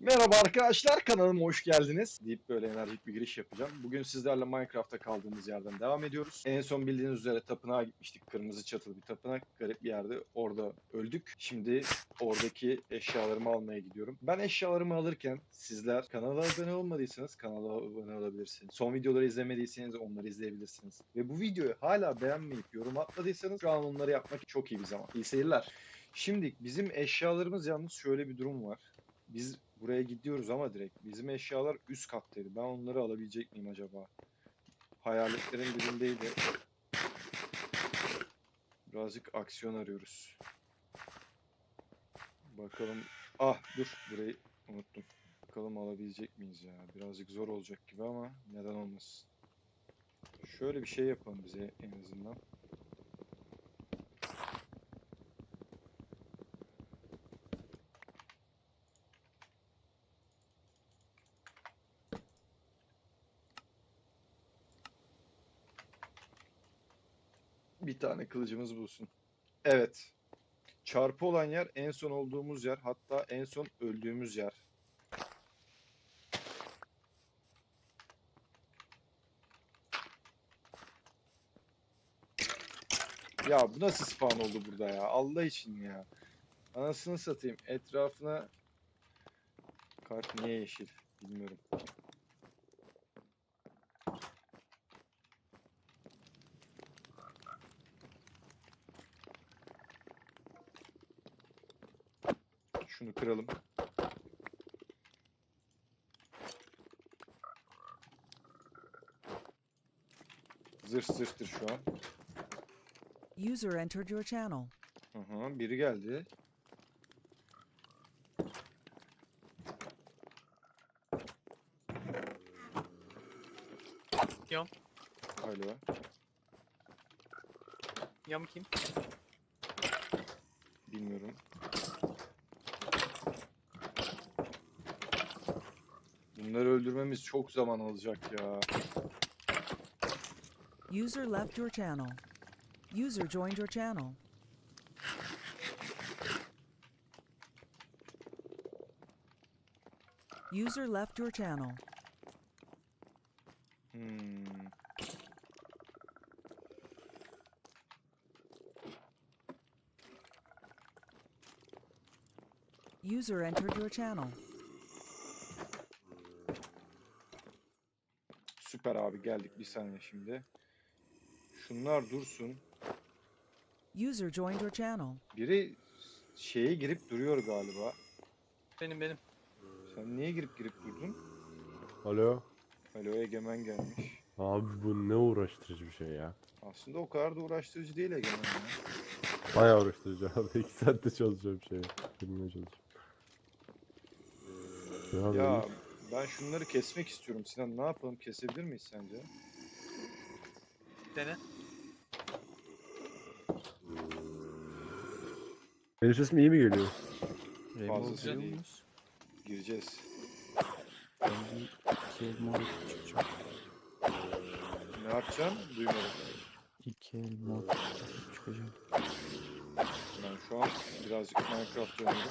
Merhaba arkadaşlar kanalıma hoş geldiniz deyip böyle enerjik bir giriş yapacağım. Bugün sizlerle Minecraft'ta kaldığımız yerden devam ediyoruz. En son bildiğiniz üzere tapınağa gitmiştik. Kırmızı çatılı bir tapınak. Garip bir yerde. Orada öldük. Şimdi oradaki eşyalarımı almaya gidiyorum. Ben eşyalarımı alırken sizler kanala abone olmadıysanız kanala abone olabilirsiniz. Son videoları izlemediyseniz onları izleyebilirsiniz. Ve bu videoyu hala beğenmeyip yorum atmadıysanız şu an onları yapmak çok iyi bir zaman. İyi seyirler. Şimdi bizim eşyalarımız yalnız şöyle bir durum var. Biz buraya gidiyoruz ama direkt. Bizim eşyalar üst kattaydı. Ben onları alabilecek miyim acaba? Hayaletlerin birindeydi. Birazcık aksiyon arıyoruz. Bakalım. Ah dur burayı unuttum. Bakalım alabilecek miyiz ya? Birazcık zor olacak gibi ama neden olmasın. Şöyle bir şey yapalım bize en azından. Bir tane kılıcımız bulsun. Evet. Çarpı olan yer en son olduğumuz yer. Hatta en son öldüğümüz yer. Ya bu nasıl spawn oldu burada ya? Allah için ya. Anasını satayım. Etrafına kart niye yeşil bilmiyorum. Şunu kıralım. Zırh zırhtır şu an. User entered your channel. Aha, biri geldi. Yam. Alo. Yam kim? Bilmiyorum. Bunları öldürmemiz çok zaman alacak ya. User left your channel. User joined your channel. User left your channel. Hmm. User entered your channel. Süper abi geldik bir saniye şimdi. Şunlar dursun. User joined your channel. Biri şeye girip duruyor galiba. Benim benim. Sen niye girip girip durdun? Alo. Alo Egemen gelmiş. Abi bu ne uğraştırıcı bir şey ya. Aslında o kadar da uğraştırıcı değil Egemen ya. Bayağı uğraştırıcı abi. 2 saatte çalışacağım şey. Bilmeye çalışıyorum. Ya, Ya ya. Ben şunları kesmek istiyorum Sinan. Ne yapalım? Kesebilir miyiz sence? Dene. Benim sesim iyi mi geliyor? Güzel. değil. Gireceğiz. İki el mod çıkacak. Ne yapacaksın? Duymadım. İki el mod çıkacak. Ben şu an birazcık Minecraft oynuyorum.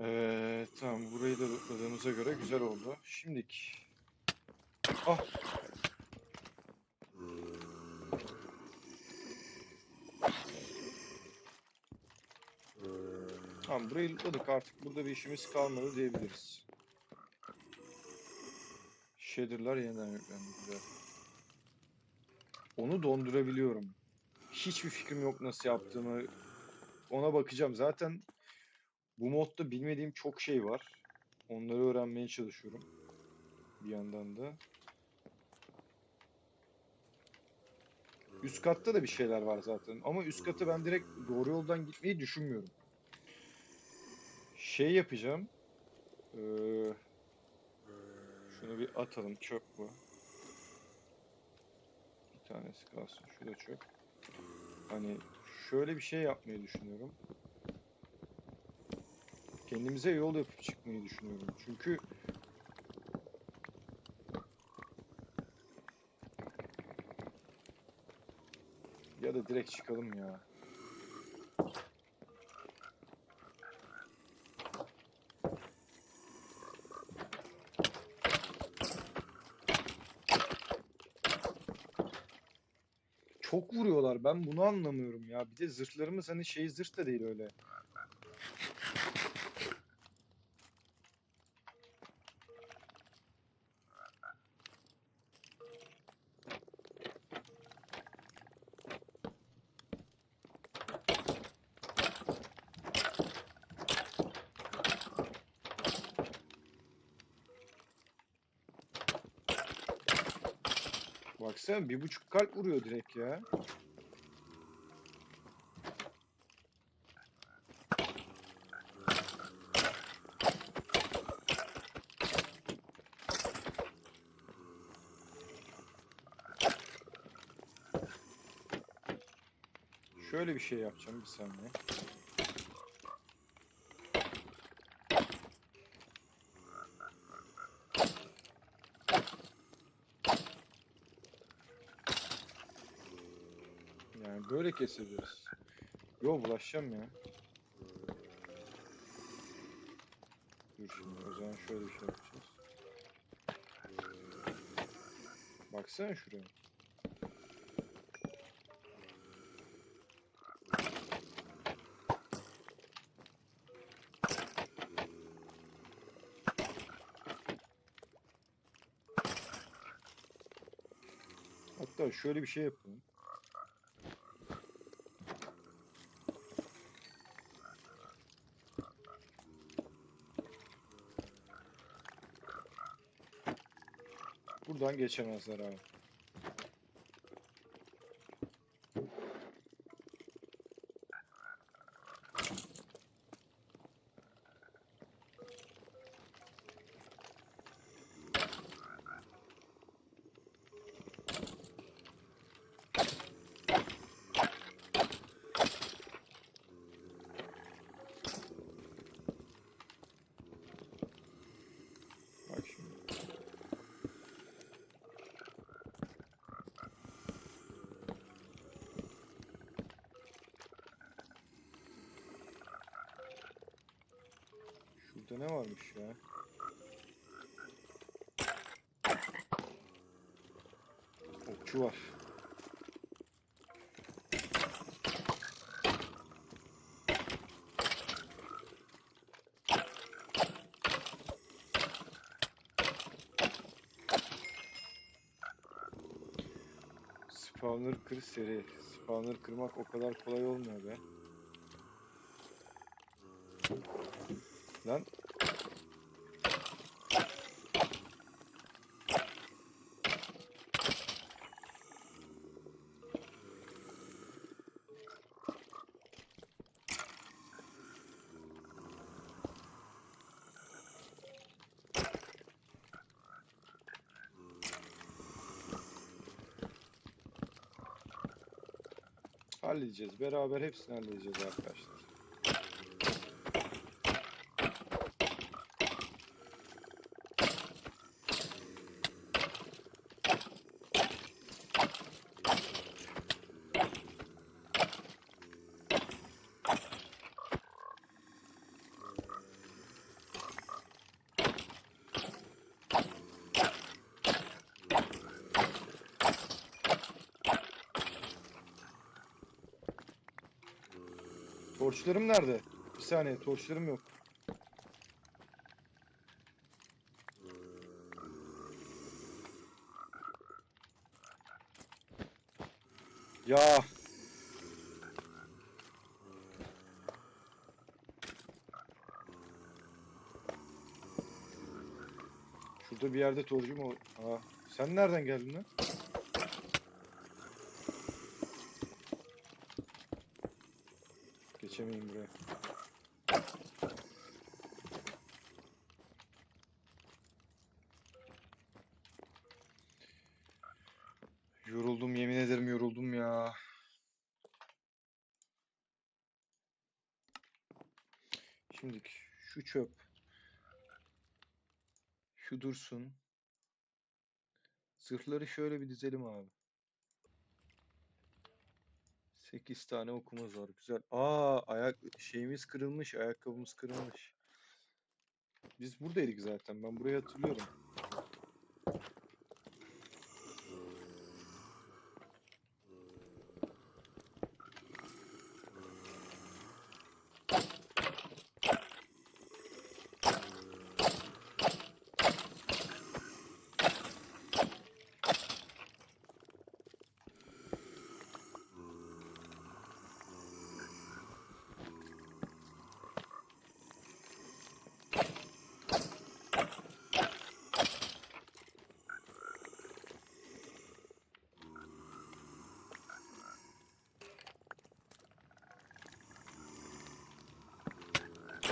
Ee, tamam burayı da lootladığımıza göre güzel oldu. Şimdik. Ah! Tamam burayı lootladık artık burada bir işimiz kalmadı diyebiliriz. Shader'lar yeniden yüklendi güzel. Onu dondurabiliyorum. Hiçbir fikrim yok nasıl yaptığımı. Ona bakacağım. Zaten bu modda bilmediğim çok şey var. Onları öğrenmeye çalışıyorum. Bir yandan da. Üst katta da bir şeyler var zaten. Ama üst katı ben direkt doğru yoldan gitmeyi düşünmüyorum. Şey yapacağım. Ee, Şunu bir atalım. Çöp bu. Bir tanesi kalsın. Şu da çöp. Hani şöyle bir şey yapmayı düşünüyorum. Kendimize yol yapıp çıkmayı düşünüyorum. Çünkü ya da direkt çıkalım ya. Çok vuruyorlar. Ben bunu anlamıyorum ya. Bir de zırhlarımız hani şey zırh da değil öyle. Baksana bir buçuk kalp vuruyor direkt ya. Şöyle bir şey yapacağım bir saniye. Yani böyle kesebiliriz. Yo bulaşacağım ya. Dur şimdi o zaman şöyle bir şey yapacağız. Baksana şuraya. Hatta şöyle bir şey yapalım. Buradan geçemezler abi. Bak şimdi. Şurada ne varmış ya? Okçu var. Spawner kır seri. Spawner kırmak o kadar kolay olmuyor be. Lan halledeceğiz. Beraber hepsini halledeceğiz arkadaşlar. Torçlarım nerede? Bir saniye torçlarım yok. Ya. Şurada bir yerde torcum o. Aa, sen nereden geldin lan? geçemeyim buraya. Yoruldum yemin ederim yoruldum ya. Şimdi şu çöp. Şu dursun. Zırhları şöyle bir dizelim abi. 8 tane okumuz var. Güzel. Aa ayak şeyimiz kırılmış. Ayakkabımız kırılmış. Biz buradaydık zaten. Ben burayı hatırlıyorum.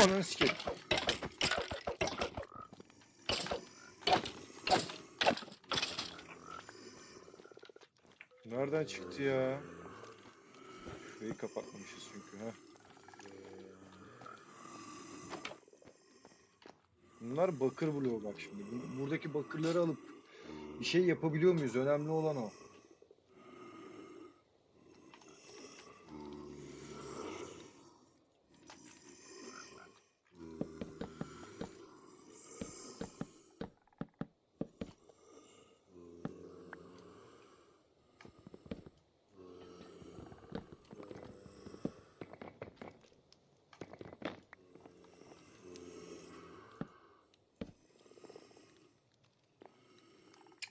Ananı sikeyim. Nereden çıktı ya? Şurayı kapatmamışız çünkü ha. Bunlar bakır bloğu bak şimdi. Bu- Buradaki bakırları alıp bir şey yapabiliyor muyuz? Önemli olan o.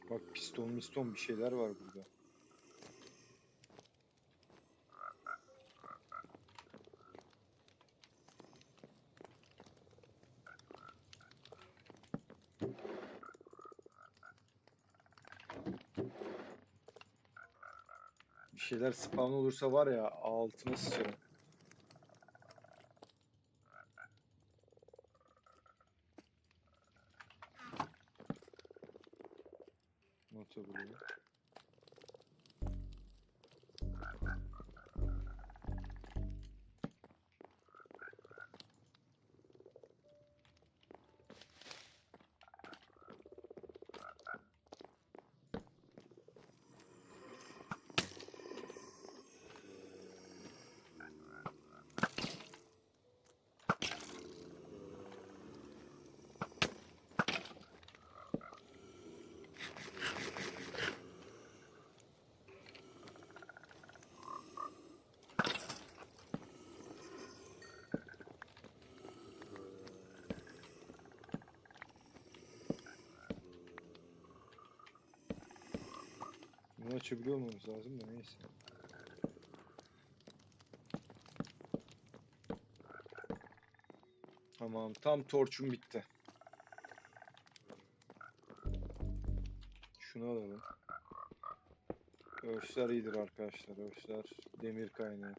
Bak miston bir şeyler var burada. Bir şeyler spawn olursa var ya altına sıçarım. Nota bloğu. Bunu açabiliyor olmamız lazım da neyse. Tamam, tam torçum bitti. Şunu alalım. Örsler iyidir arkadaşlar. Örsler demir kaynağı.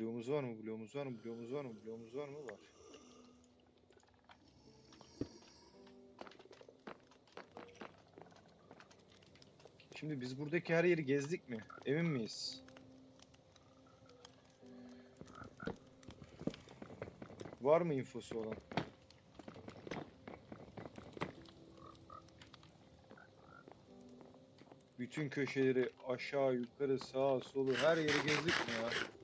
Bloğumuz var mı? Bloğumuz var mı? Bloğumuz var mı? Bloğumuz var mı? Var. Şimdi biz buradaki her yeri gezdik mi? Emin miyiz? Var mı infosu olan? Bütün köşeleri aşağı, yukarı, sağa, solu her yeri gezdik mi ya?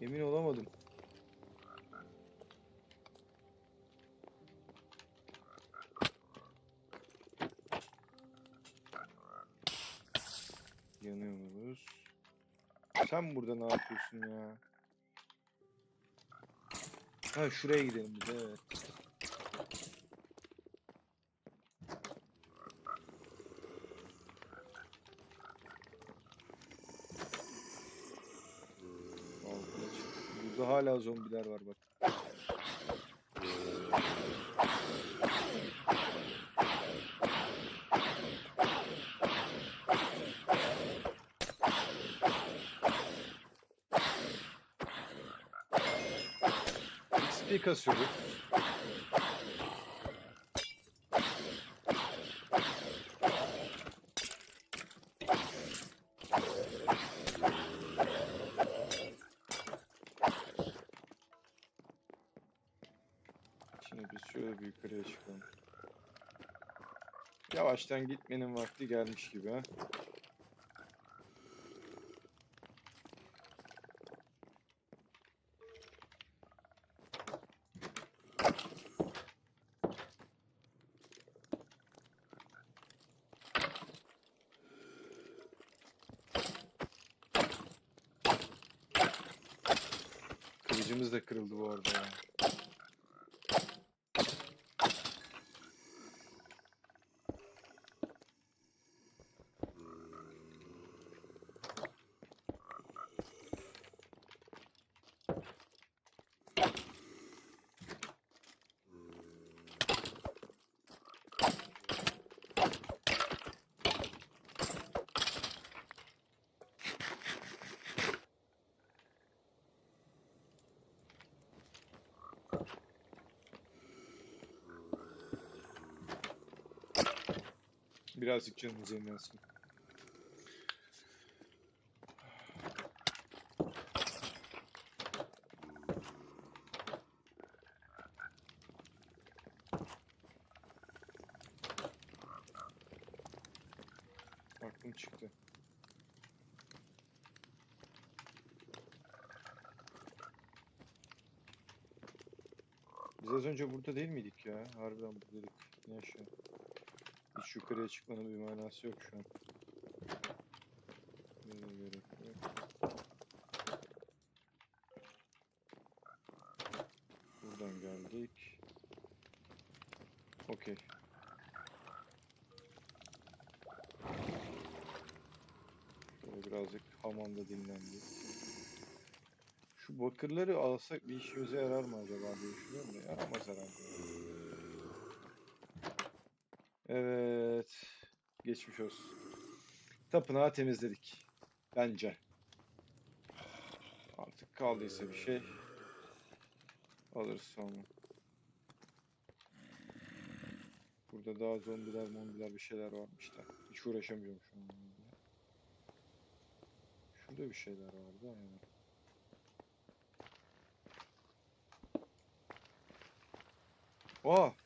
Emin olamadım. Yanıyoruz. Sen burada ne yapıyorsun ya? Ha şuraya gidelim bir de evet. Altına çıktık. Burada hala zombiler var bak. XP kasıyoruz. Şimdi biz şöyle bir yukarıya çıkalım. Yavaştan gitmenin vakti gelmiş gibi ha. Kılıcımız da kırıldı bu arada ya. Birazcık canımız yenilensin. Aklım çıktı. Biz az önce burada değil miydik ya? Harbiden buradaydık. Ne aşağı? Hiç yukarıya çıkmanın bir manası yok şu an. Böyle gerek yok. Buradan geldik. Okey. Böyle birazcık hamamda dinlendik. Şu bakırları alsak bir işimize yarar mı acaba diye düşünüyorum da yaramaz herhalde. Evet. Geçmiş olsun. Tapınağı temizledik. Bence. Artık kaldıysa bir şey alırız sonra. Burada daha zombiler, mombiler bir şeyler varmış da. Hiç uğraşamıyorum şu an. Şurada bir şeyler vardı yani. Aa!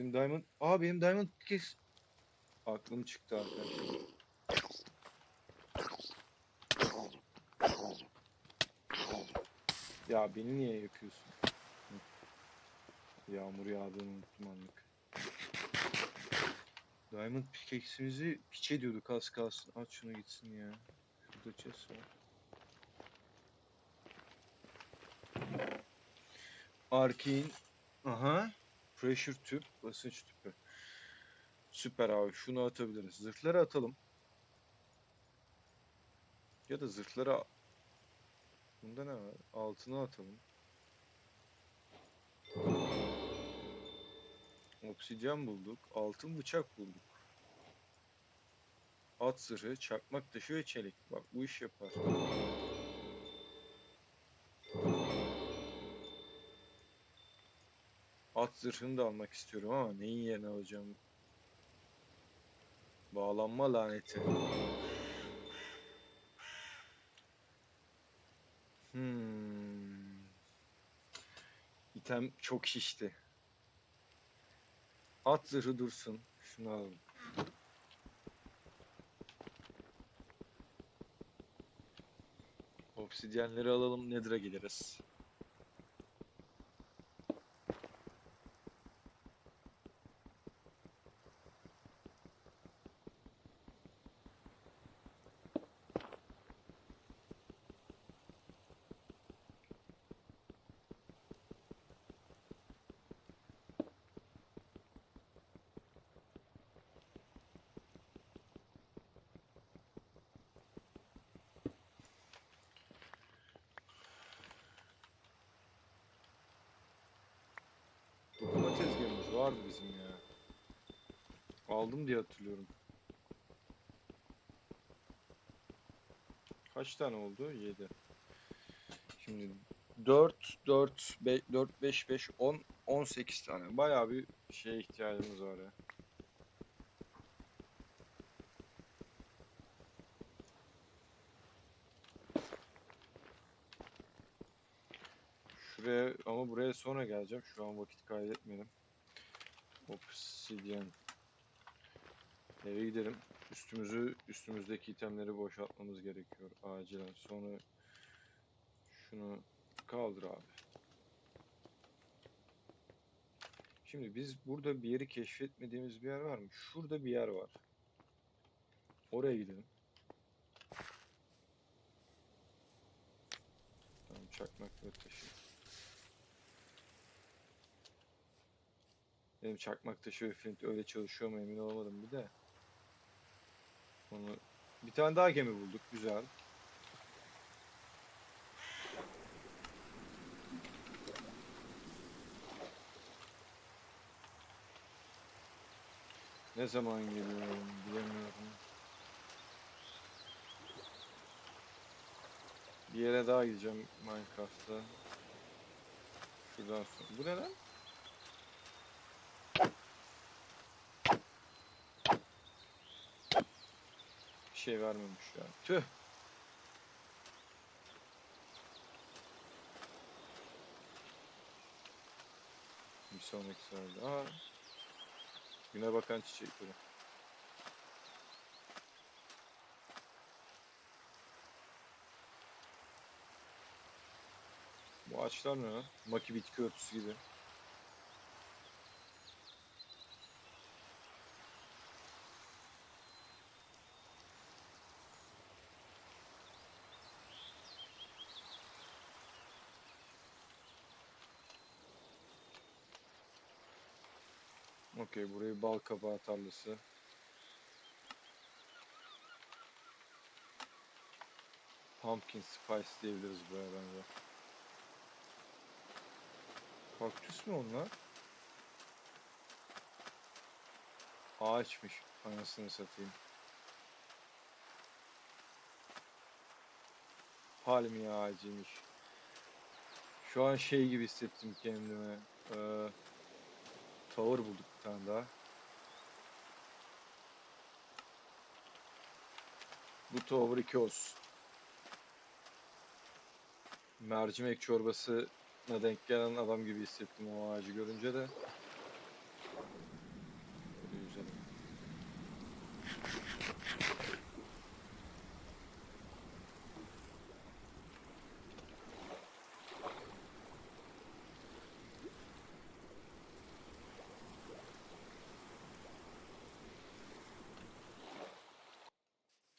Bizim Diamond... Aa benim Diamond kes... Aklım çıktı arkadaşlar. Ya beni niye yakıyorsun? Yağmur yağdığını unuttum anlık. Diamond pickaxe'imizi piç ediyorduk az kalsın. Aç şunu gitsin ya. Şurada chest var. Arcane. Aha. Pressure tüp, basınç tüpü. Süper abi. Şunu atabiliriz. Zırhları atalım. Ya da zırhları... Bunda ne var? Altına atalım. Obsidyen bulduk. Altın bıçak bulduk. At zırhı, çakmak taşı ve çelik. Bak bu iş yapar. At zırhını da almak istiyorum ama neyin yerine alacağım? Bağlanma laneti. Hmm. İtem çok şişti. At zırhı dursun. Şunu alalım. Obsidyenleri alalım. Nether'a gideriz. Vardı bizim ya. Aldım diye hatırlıyorum. Kaç tane oldu? 7. Şimdi 4 4 5 4 5 5 10 18 tane. Bayağı bir şeye ihtiyacımız var ya. Şuraya ama buraya sonra geleceğim. Şu an vakit kaybetmeyelim. Obsidian. Eve gidelim. Üstümüzü, üstümüzdeki itemleri boşaltmamız gerekiyor acilen. Sonra şunu kaldır abi. Şimdi biz burada bir yeri keşfetmediğimiz bir yer var mı? Şurada bir yer var. Oraya gidelim. Tamam çakmak ve taşı. Benim çakmak taşı ve flint öyle çalışıyor mu emin olamadım bir de. Onu bir tane daha gemi bulduk. Güzel. Ne zaman geliyorum bilemiyorum. Bir yere daha gideceğim Minecraft'ta. Şuradan sonra. Bu ne lan? Şey vermemiş ya. Tüh. Bir sonraki sırada. Aa. Güne bakan çiçekleri. Bu ağaçlar ne lan? Maki bitki örtüsü gibi. Okey burayı bal kabağı tarlası. Pumpkin spice diyebiliriz buraya bence. Kaktüs mü onlar? Ağaçmış. Anasını satayım. Palmiye ağacıymış. Şu an şey gibi hissettim kendime. Ee, tower bulduk tane daha. Bu tower 2 olsun. Mercimek çorbasına denk gelen adam gibi hissettim o ağacı görünce de. Böyle güzel.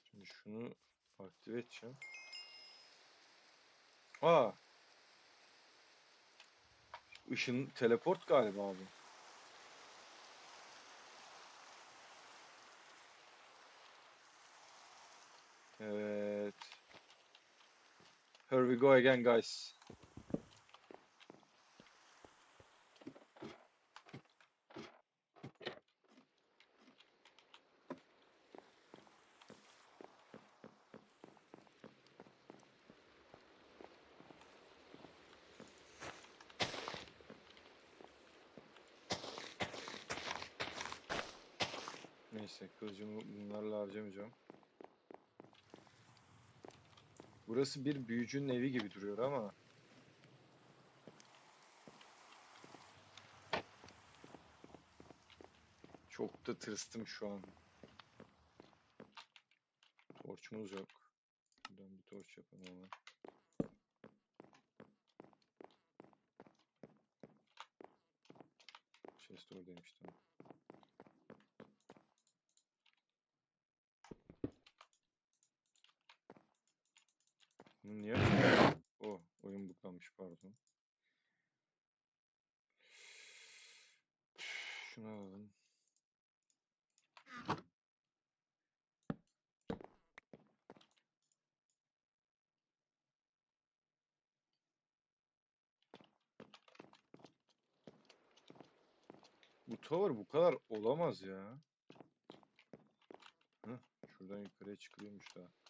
Şimdi şunu aktive edeceğim. Aa. Işın teleport galiba abi. Evet. Here we go again guys. Neyse kılıcımı bunlarla harcamayacağım. Burası bir büyücünün evi gibi duruyor ama. Çok da tırstım şu an. Torçumuz yok. Buradan bir torç yapalım ama. Chest oradaymış tamam. Pardon. Şunu alalım. Bu tower bu kadar olamaz ya. Heh, şuradan yukarıya çıkılıyormuş daha.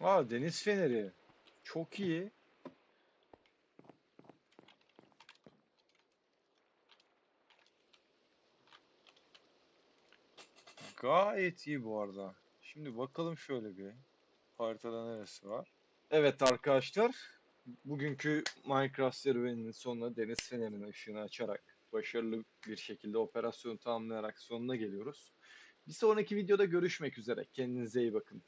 Aa deniz feneri. Çok iyi. Gayet iyi bu arada. Şimdi bakalım şöyle bir haritada neresi var. Evet arkadaşlar, bugünkü Minecraft serüveninin sonuna deniz fenerinin ışığını açarak başarılı bir şekilde operasyonu tamamlayarak sonuna geliyoruz. Bir sonraki videoda görüşmek üzere. Kendinize iyi bakın.